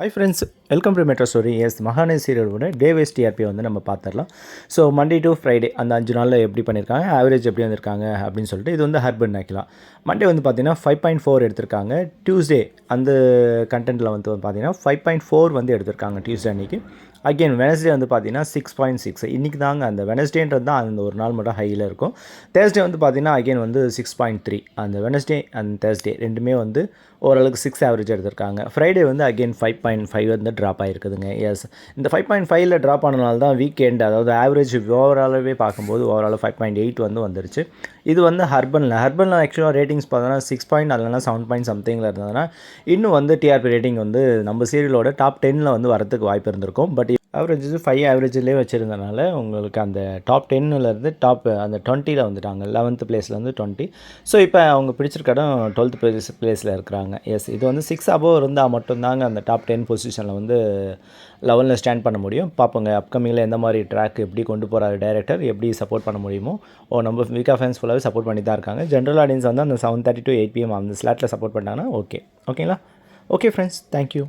Hi friends welcome to metro story yes மகானே சீரியலோட day wise TRP வந்து நம்ம பார்த்துடலாம் ஸோ மண்டே டு ஃப்ரைடே அந்த அஞ்சு நாளில் எப்படி பண்ணியிருக்காங்க ஆவரேஜ் எப்படி வந்திருக்காங்க? அப்படின்னு சொல்லிட்டு இது வந்து ஹர்பன் ஆக்கலாம் மண்டே வந்து பார்த்தீங்கன்னா ஃபைவ் பாயிண்ட் ஃபோர் எடுத்திருக்காங்க. டியூஸ்டே அந்த கண்டென்ட்டில் வந்து பார்த்தீங்கன்னா ஃபைவ் பாயிண்ட் ஃபோர் வந்து எடுத்திருக்காங்க டியூஸ்டே அன்றைக்கி அகெயின் வெனஸ்டே வந்து பார்த்தீங்கன்னா சிக்ஸ் பாயிண்ட் சிக்ஸ் இன்றைக்கி தாங்க அந்த வெனஸ்டேன்றது தான் அந்த ஒரு நாள் மட்டும் ஹையில் இருக்கும். தேர்ஸ்டே வந்து பார்த்தீங்கன்னா அகெயின் வந்து சிக்ஸ் பாயிண்ட் த்ரீ அந்த வெனஸ்டே அண்ட் தேர்ஸ்டே ரெண்டுமே வந்து ஓரளவுக்கு சிக்ஸ் ஆவரேஜ் எடுத்திருக்காங்க. ஃப்ரைடே வந்து அகெயின் ஃபைவ் பாயிண்ட் ஃபைவ் வந்து ட்ராப் ஆகிருக்குதுங்க எஸ் இந்த ஃபைவ் பாயிண்ட் ஃபைவ்ல ட்ராப் ஆனனால தான் வீக் எண்ட் அதாவது ஆவரேஜ் ஓவராலாகவே பார்க்கும்போது ஓவரால் ஃபைவ் பாயிண்ட் எயிட் வந்து வந்துருச்சு. இது வந்து ஹர்பனில் ஹர்பனில் ஆக்சுவலாக ரேட்டிங்ஸ் பார்த்தோன்னா சிக்ஸ் பாயிண்ட் அல்லனா செவன் பாயிண்ட் சம்திங்கில் இருந்ததுன்னா இன்னும் வந்து டிஆர்பி ரேட்டிங் வந்து நம்ம சீரியலோட டாப் டென்னில் வந்து வரதுக்கு வாய்ப்பு இருந்திருக்கும். பட் ஆவரேஜஸ் ஃபைவ் ஆவரேஜ்லேயே வச்சுருந்தனால உங்களுக்கு அந்த டாப் டென்னுலேருந்து டாப் அந்த டுவெண்ட்டியில் வந்துட்டாங்க. லெவன்த்து பிளேஸ்லேருந்து டுவெண்ட்டி ஸோ இப்போ அவங்க பிடிச்சிருக்க இடம் டுவெல்த் பிளேஸ் பிளேஸில் இருக்கிறாங்க. எஸ் இது வந்து சிக்ஸ் அபோவ் இருந்தால் மட்டும்தாங்க அந்த டாப் டென் பொசிஷனில் வந்து லெவலில் ஸ்டாண்ட் பண்ண முடியும். பார்ப்போங்க அப்கமிங்கில் எந்த மாதிரி ட்ராக் எப்படி கொண்டு போகிறாரு டேரக்டர் எப்படி சப்போர்ட் பண்ண முடியுமோ. ஓ நம்ம வீக்கா ஃபேன்ஸ் ஃபுல்லாகவே சப்போர்ட் பண்ணி தான் இருக்காங்க. ஜென்ரல் ஆடியன்ஸ் வந்து அந்த seven thirty to eight PM அந்த ஸ்லாட்டில் சப்போர்ட் பண்ணாங்கன்னா ஓகே ஓகேங்களா ஓகே ஃப்ரெண்ட்ஸ் தேங்க்யூ